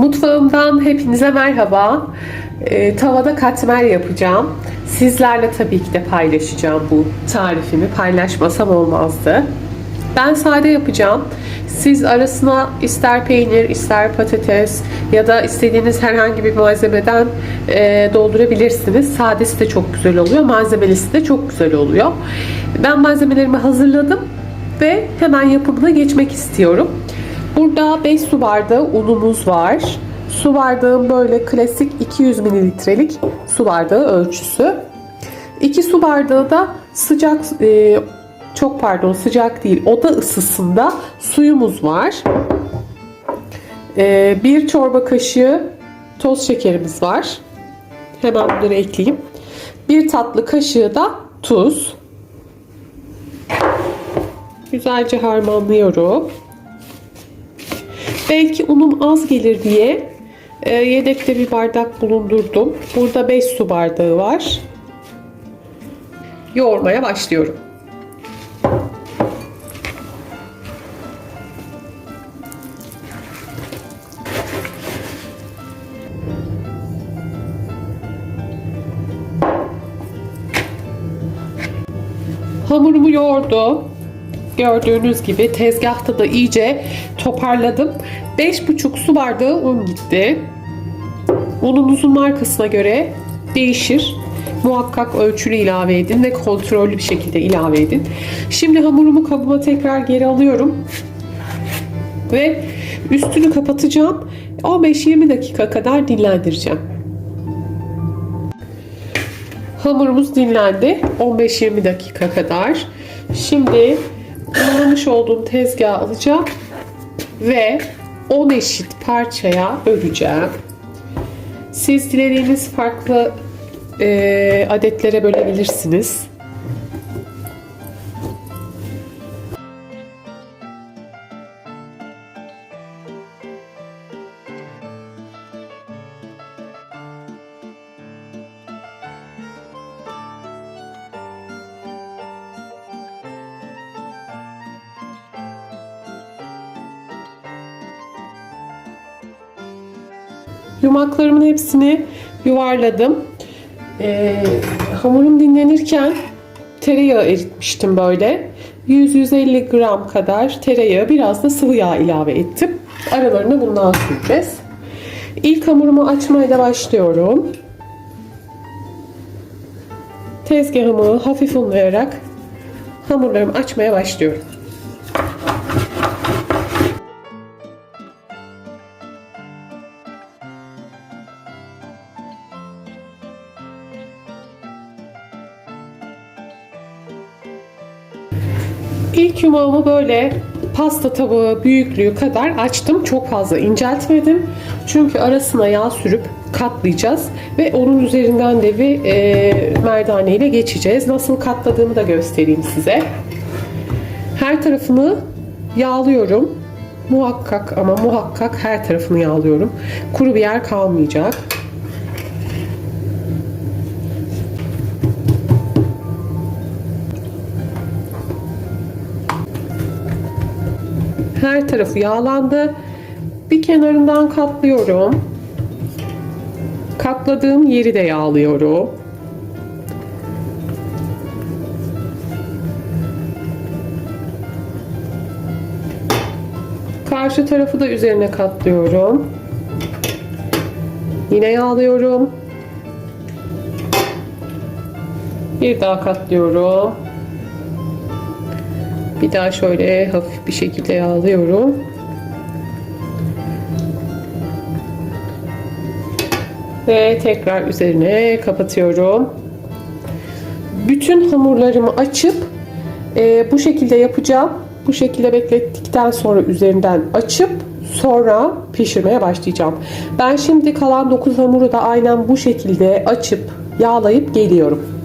Mutfağımdan hepinize merhaba. Ee, tavada katmer yapacağım. Sizlerle tabii ki de paylaşacağım bu tarifimi. Paylaşmasam olmazdı. Ben sade yapacağım. Siz arasına ister peynir, ister patates ya da istediğiniz herhangi bir malzemeden e, doldurabilirsiniz. Sadesi de çok güzel oluyor. Malzemelisi de çok güzel oluyor. Ben malzemelerimi hazırladım ve hemen yapımına geçmek istiyorum. Burada 5 su bardağı unumuz var. Su bardağım böyle klasik 200 mililitrelik su bardağı ölçüsü. 2 su bardağı da sıcak e, çok pardon sıcak değil oda ısısında suyumuz var. E, bir çorba kaşığı toz şekerimiz var. Hemen bunları ekleyeyim. Bir tatlı kaşığı da tuz. Güzelce harmanlıyorum. Belki unum az gelir diye e, yedekte bir bardak bulundurdum. Burada 5 su bardağı var. Yoğurmaya başlıyorum. Hamurumu yoğurdum. Gördüğünüz gibi tezgahta da iyice toparladım. 5,5 su bardağı un gitti. Ununuzun markasına göre değişir. Muhakkak ölçülü ilave edin ve kontrollü bir şekilde ilave edin. Şimdi hamurumu kabıma tekrar geri alıyorum. Ve üstünü kapatacağım. 15-20 dakika kadar dinlendireceğim. Hamurumuz dinlendi 15-20 dakika kadar. Şimdi kullanmış olduğum tezgahı alacağım ve 10 eşit parçaya böleceğim. Siz dilediğiniz farklı e, adetlere bölebilirsiniz. Yumaklarımın hepsini yuvarladım. Ee, hamurum dinlenirken tereyağı eritmiştim böyle. 100-150 gram kadar tereyağı biraz da sıvı yağ ilave ettim. Aralarına bundan süreceğiz. İlk hamurumu açmaya da başlıyorum. Tezgahımı hafif unlayarak hamurlarımı açmaya başlıyorum. İlk yumağımı böyle pasta tabağı büyüklüğü kadar açtım. Çok fazla inceltmedim. Çünkü arasına yağ sürüp katlayacağız. Ve onun üzerinden de bir e, merdane ile geçeceğiz. Nasıl katladığımı da göstereyim size. Her tarafını yağlıyorum. Muhakkak ama muhakkak her tarafını yağlıyorum. Kuru bir yer kalmayacak. Her tarafı yağlandı. Bir kenarından katlıyorum. Katladığım yeri de yağlıyorum. Karşı tarafı da üzerine katlıyorum. Yine yağlıyorum. Bir daha katlıyorum. Bir daha şöyle hafif bir şekilde yağlıyorum. Ve tekrar üzerine kapatıyorum. Bütün hamurlarımı açıp e, bu şekilde yapacağım. Bu şekilde beklettikten sonra üzerinden açıp sonra pişirmeye başlayacağım. Ben şimdi kalan 9 hamuru da aynen bu şekilde açıp yağlayıp geliyorum.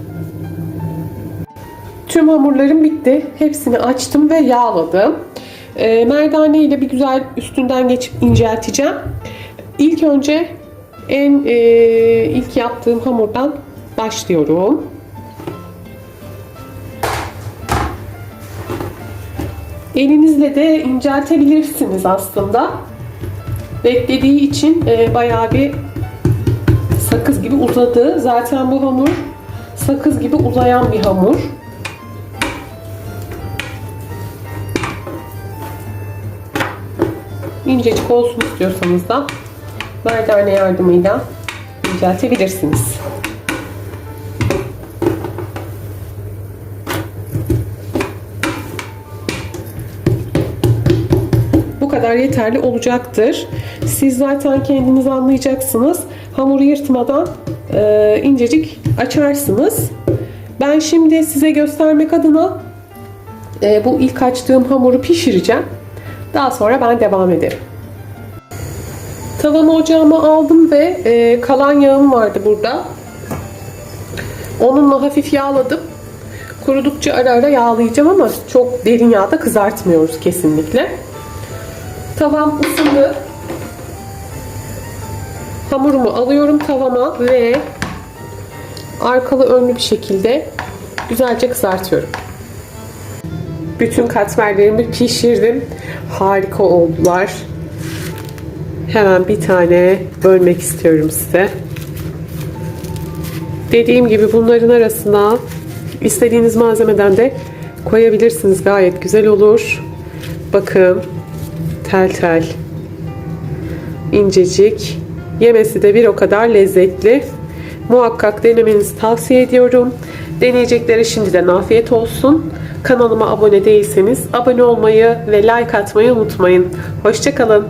Tüm hamurlarım bitti. Hepsini açtım ve yağladım. E, merdane ile bir güzel üstünden geçip incelteceğim. İlk önce en e, ilk yaptığım hamurdan başlıyorum. Elinizle de inceltebilirsiniz aslında. Beklediği için e, bayağı bir sakız gibi uzadı. Zaten bu hamur sakız gibi uzayan bir hamur. İncecik olsun istiyorsanız da merdane yardımıyla inceltebilirsiniz. Bu kadar yeterli olacaktır. Siz zaten kendiniz anlayacaksınız. Hamuru yırtmadan e, incecik açarsınız. Ben şimdi size göstermek adına e, bu ilk açtığım hamuru pişireceğim. Daha sonra ben devam ederim. Tavamı ocağıma aldım ve e, kalan yağım vardı burada. Onunla hafif yağladım. Kurudukça ara ara yağlayacağım ama çok derin yağda kızartmıyoruz kesinlikle. Tavam ısındı. Hamurumu alıyorum tavama ve arkalı önlü bir şekilde güzelce kızartıyorum. Bütün katmerlerimi pişirdim. Harika oldular. Hemen bir tane bölmek istiyorum size. Dediğim gibi bunların arasına istediğiniz malzemeden de koyabilirsiniz. Gayet güzel olur. Bakın tel tel incecik yemesi de bir o kadar lezzetli muhakkak denemenizi tavsiye ediyorum deneyeceklere şimdiden afiyet olsun. Kanalıma abone değilseniz abone olmayı ve like atmayı unutmayın. Hoşçakalın